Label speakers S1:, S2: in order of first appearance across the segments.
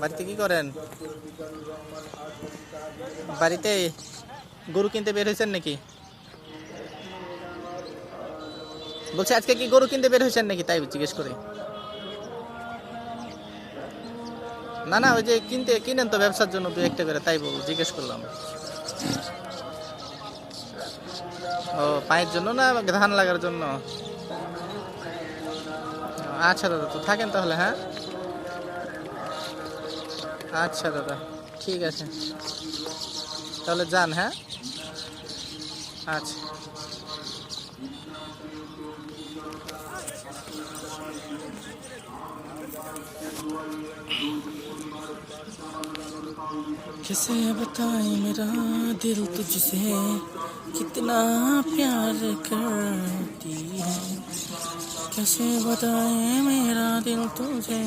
S1: বাড়িতে কি করেন? বাড়িতে গরু কিনতে বের হয়েছেন নাকি? বলছি, আজকে কি গরু কিনতে বের হয়েছেন নাকি? তাই জিজ্ঞেস করে। না না, ওই যে কিনতে, কিনেন তো ব্যবসার জন্য দু একটা করে, তাই বল জিজ্ঞেস করলাম। ও, পায়ের জন্য না ধান লাগার জন্য? আচ্ছা দাদা, তো থাকেন তাহলে হ্যাঁ? আচ্ছা দাদা ঠিক আছে তাহলে যান হ্যাঁ আচ্ছা कैसे बताए मेरा दिल तुझसे कितना प्यार करती है कैसे बताए मेरा दिल तुझे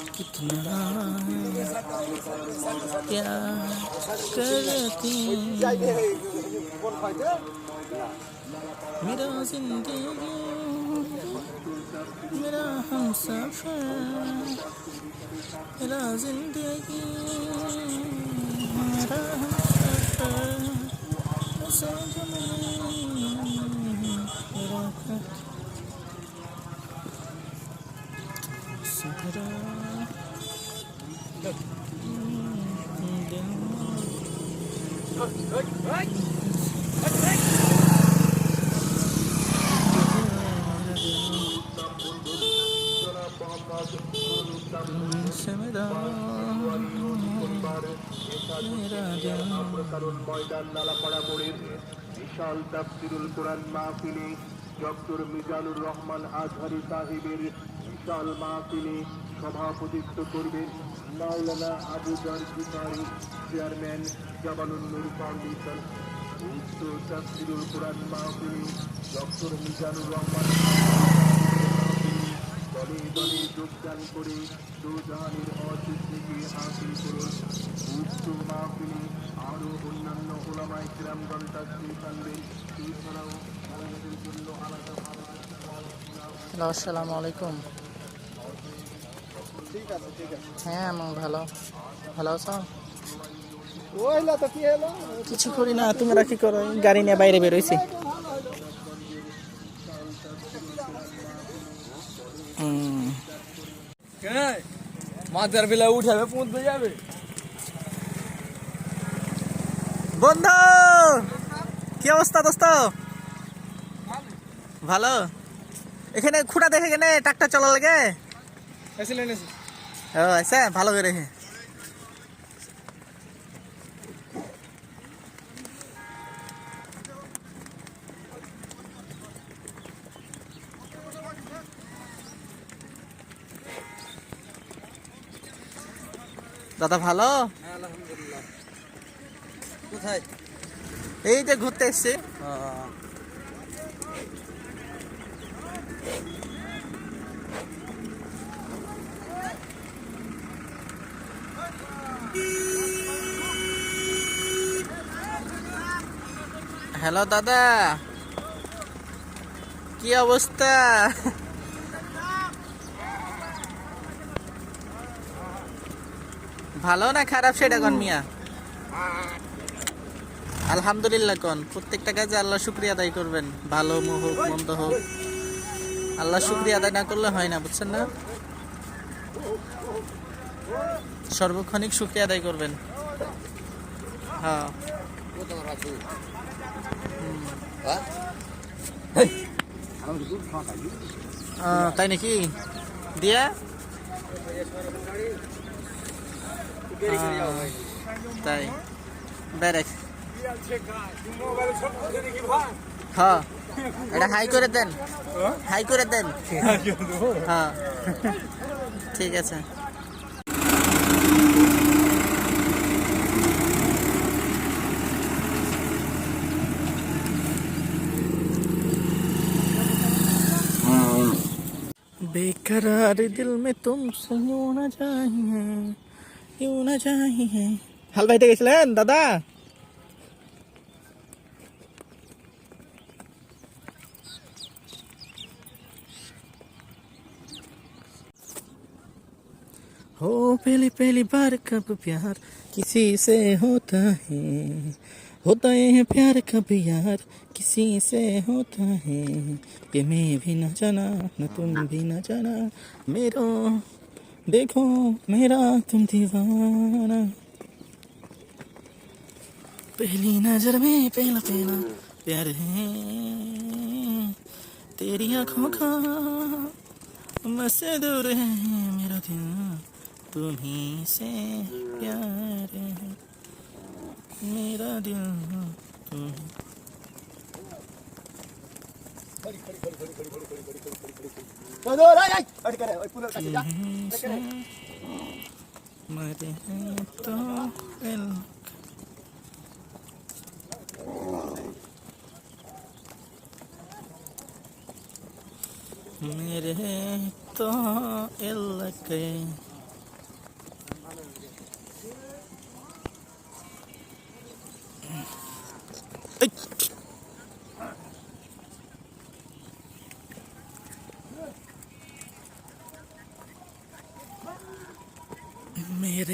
S1: कितना प्यार करती है मेरा जिंदगी मेरा हम सफर मेरा जिंदगी मेरा हमसफर ऐसे जमीन मेरा
S2: ময়দান নালাপাড়া মোড়ের বিশাল তাফসিরুল কোরআন মাহফিলে ডক্টর মিজানুর রহমান আজহারি সাহেবের বিশাল মাহফিলে সভাপতিত্ব করবেন মাওলানা আবু জার চেয়ারম্যান জাবালুন নূর ফাউন্ডেশন। উক্ত তাফসিরুল কোরআন মাহফিলে ডক্টর মিজানুর রহমান দলে দলে যোগদান করে দুজাহানের অস্বীকৃতি হাসিল করুন। উক্ত মাহফিলে আরও অন্যান্য ওলামায় গ্রামগণ তাসবিহ আনবেন এছাড়াও মহিলাদের জন্য আলাদা
S1: আসসালামু আলাইকুম।
S3: ঠিক আছে ঠিক আছে।
S1: হ্যাঁ আমি ভালো। ভালো আছো?
S3: ওইলা তো কি হলো?
S1: কিছু করি না তোমরা কি করো? গাড়ি নিয়ে বাইরে বেরোইছি হুম
S3: মাথার বেলা উঠাবে পৌঁছতে যাবে।
S1: বন্ধু কি অবস্থা দোস্ত? ভালো? এখানে খুঁটা দেখে কেনে ট্রাক্টর চলা লাগে? ও আচ্ছা ভালো করে দাদা ভালো?
S3: কোথায়?
S1: এই যে ঘুরতে এসছি। হ্যালো দাদা। কি অবস্থা? ভালো না খারাপ সেটা কোন মিয়া? আলহামদুলিল্লাহ কোন। প্রত্যেকটা কাজে আল্লাহ শুক্রিয়া আদায় করবেন। ভালো হোক, মন্দ হোক। আল্লাহ শুক্রিয়া আদায় না করলে হয় না, বুঝছেন না? সর্বক্ষণিক শুক্রিয়া আদায় করবেন। হ্যাঁ। তাই নাকি? দিয়া? তাই। ব্যারেক হ্যাঁ। এটা হাই করে দেন। হাই করে দেন। হ্যাঁ। ঠিক আছে। बेकरार दिल में तुमसे यूं ना चाहिए यूं ना चाहिए হাল বাইতে গেছিলেন দাদা हो पहली पहली बार कब प्यार किसी से होता है होता है प्यार कब यार, किसी से होता है। ये मैं भी न जाना, न तुम भी न जाना। मेरो, देखो मेरा तुम दीवाना। पहली नज़र में पहला पहला प्यार है। तेरी आँखों का मुझसे दूर है मेरा दिल तुम्ही से प्यार मेरा दिल तुम तुम्ही से मरे हैं तो दिल मेरे तो इलके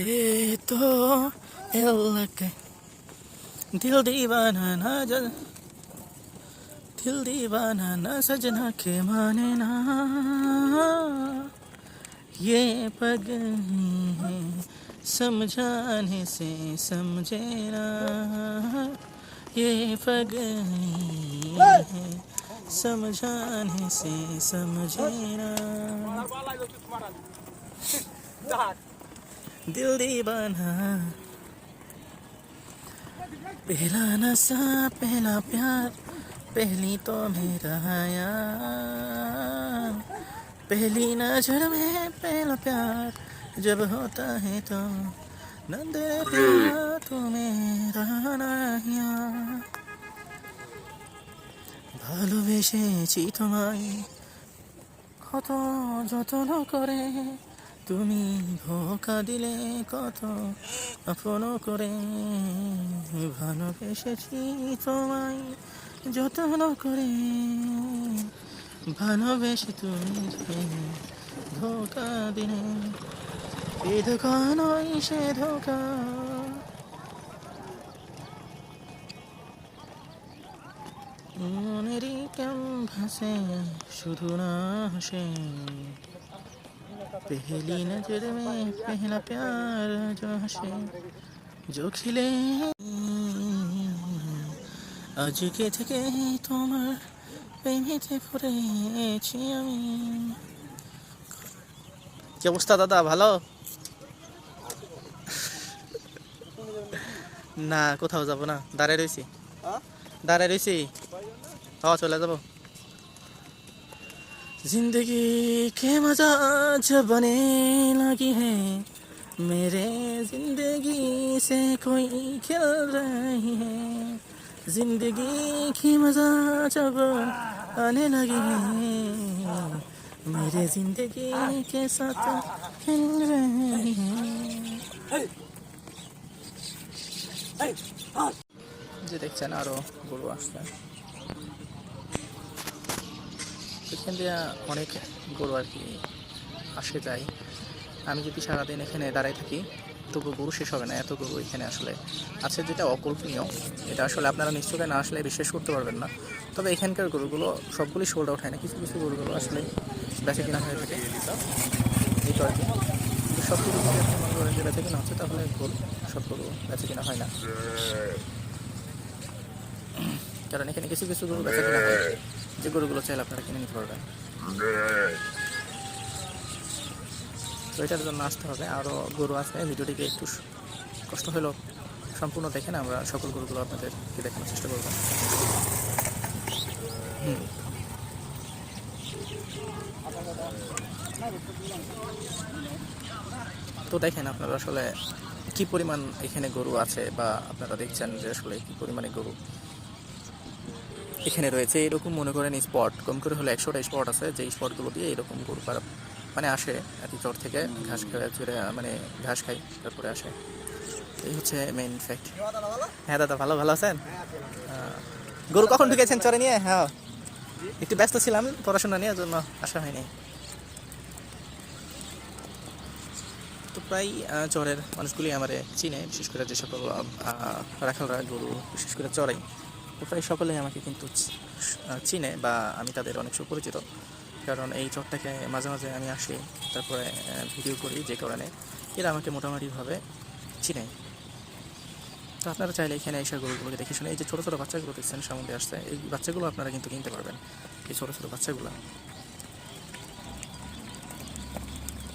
S1: मेरे तो दिल दीवाना ना जल दिल दीवाना न सजना के माने ना ये पग है समझाने से समझे ना ये पग है समझाने से समझे ना दिल दीवाना पहला नशा पहला प्यार पहली तो मेरा यार पहली नजर में पहला प्यार जब होता है तो नंद प्यार तो मेरा নাহিয়া ভালোবেসেছি তোমায় কত যত্ন করে তুমি ধোকা দিলে কত? আপন করে ভালোবেসেছি তোমায় যত্ন করে ভালোবেসে তুমি ধোকা দিলে। এ ধোকা নয়, সে ধোকা। মনেরই ক্যাম্পাসে শুধু না হাসে पहली नजर में पहला प्यार जो हंसे जो खिले আজকে থেকে তোমার প্রেমেতে পড়েছি আমি কি অবস্থা দাদা ভালো না কোথাও যাব না দাঁড়ায় রয়েছি দাঁড়ায় রয়েছি হ চলে যাবো जिंदगी के मजा जब बने लगी है मेरे जिंदगी से कोई खेल रही है जिंदगी की मजा जब आने लगी है मेरे जिंदगी के साथ खेल रही है যে দেখছেন আরো গরু আসছে এখান দিয়ে অনেক গরু আর কি আসে যায়। আমি যদি সারাদিন এখানে দাঁড়ায় থাকি তবু গরু শেষ হবে না, এত গরু এখানে আসলে আছে যেটা অকল্পনীয়। এটা আসলে আপনারা নিশ্চয়ই না আসলে বিশ্বাস করতে পারবেন না। তবে এখানকার গরুগুলো সবগুলি আউট হয় না, কিছু কিছু গরুগুলো আসলে বেচা কিনা হয়ে থাকে। এই তো আর কি। সব গরু যে বেচা কিনা হচ্ছে, তাহলে গরু, সব গরু বেচা কিনা হয় না। কারণ এখানে কিছু কিছু গরু বেচা কিনা হয়। যে গরুগুলো চাইলে আপনারা কিনে নিতে পারবেন। তো এটার জন্য আসতে হবে। আরও গরু আছে। ভিডিওটিকে একটু কষ্ট হলেও সম্পূর্ণ দেখেন। আমরা সকল গরুগুলো আপনাদেরকে দেখানোর চেষ্টা করব। তো দেখেন আপনারা আসলে কি পরিমাণ এখানে গরু আছে বা আপনারা দেখছেন যে আসলে কি পরিমাণে গরু। এখানে রয়েছে এরকম মনে করেন স্পট কম করে হলে একশোটা স্পট আছে যে স্পটগুলো দিয়ে এরকম গরু পারা মানে আসে আর কি, চর থেকে ঘাস চড়ে মানে ঘাস খাই তারপরে আসে। এই হচ্ছে মেইন ফ্যাক্ট হ্যাঁ দাদা, ভালো ভালো আছেন? গরু কখন ঢুকেছেন চরে নিয়ে? হ্যাঁ। একটু ব্যস্ত ছিলাম, পড়াশোনা নিয়ে, জন্য আসা হয়নি। তো প্রায় চরের মানুষগুলি আমার চিনে, বিশেষ করে যে সকল রাখালরা গরু, বিশেষ করে চড়াই প্রায় সকলেই আমাকে কিন্তু চিনে বা আমি তাদের অনেক সুপরিচিত। কারণ এই চটটাকে মাঝে মাঝে আমি আসি, তারপরে ভিডিও করি যে কারণে এরা আমাকে মোটামুটিভাবে চিনে। তো আপনারা চাইলে এখানে এসে গরুগুলোকে দেখে শুনে এই যে ছোটো ছোটো বাচ্চাগুলো দেখছেন, সামনে আসছে, এই বাচ্চাগুলো আপনারা কিন্তু কিনতে পারবেন, এই ছোটো ছোটো বাচ্চাগুলো।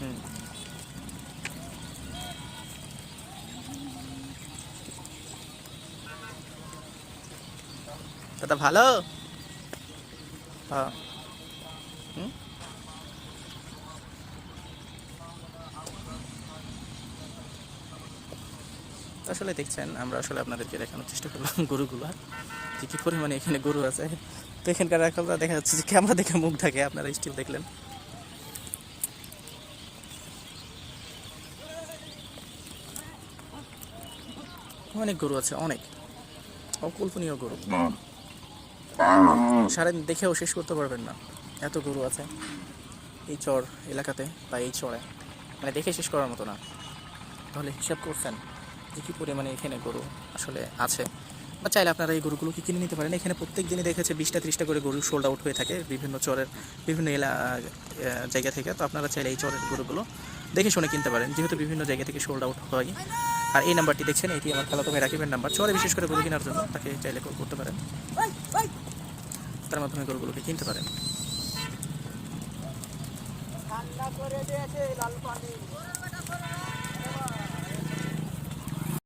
S1: হুম। দাদা ভালো? হ্যাঁ? আসলে দেখছেন, আমরা আসলে আপনাদেরকে দেখানোর চেষ্টা করলাম গরুগুলো। যে কী পরিমাণে এখানে গরু আছে। তো এখানকার রাখালরা দেখা যাচ্ছে যে ক্যামেরা দেখে মুখ থাকে আপনারা স্টিল দেখলেন। অনেক গরু আছে, অনেক। অকল্পনীয় গরু। সারাদিন দেখেও শেষ করতে পারবেন না। এত গরু আছে এই চর এলাকাতে বা এই চরে। মানে দেখে শেষ করার মতো না। তাহলে হিসাব করছেন যে কী পরিমাণে এখানে গরু আসলে আছে। বা চাইলে আপনারা এই গরুগুলোকে কিনে নিতে পারেন? এখানে প্রত্যেক দিনই দেখেছে বিশটা, ত্রিশটা করে গরু সোল্ড আউট হয়ে থাকে বিভিন্ন চরের, বিভিন্ন এলা জায়গা থেকে। তো আপনারা চাইলে এই চরের গরুগুলো দেখে শুনে কিনতে পারেন। যেহেতু বিভিন্ন জায়গা থেকে সোল্ড আউট হয়। আর এই নাম্বারটি দেখছেন, এটি আমার খালাতো ভাই রাকিবের নাম্বার। চরে বিশেষ করে গরু কেনার জন্য তাকে চাইলে করতে পারেন। তার মাধ্যমে গরুগুলোকে কিনতে পারেন।
S3: ঠান্ডা করে দিয়েছে লাল পানি।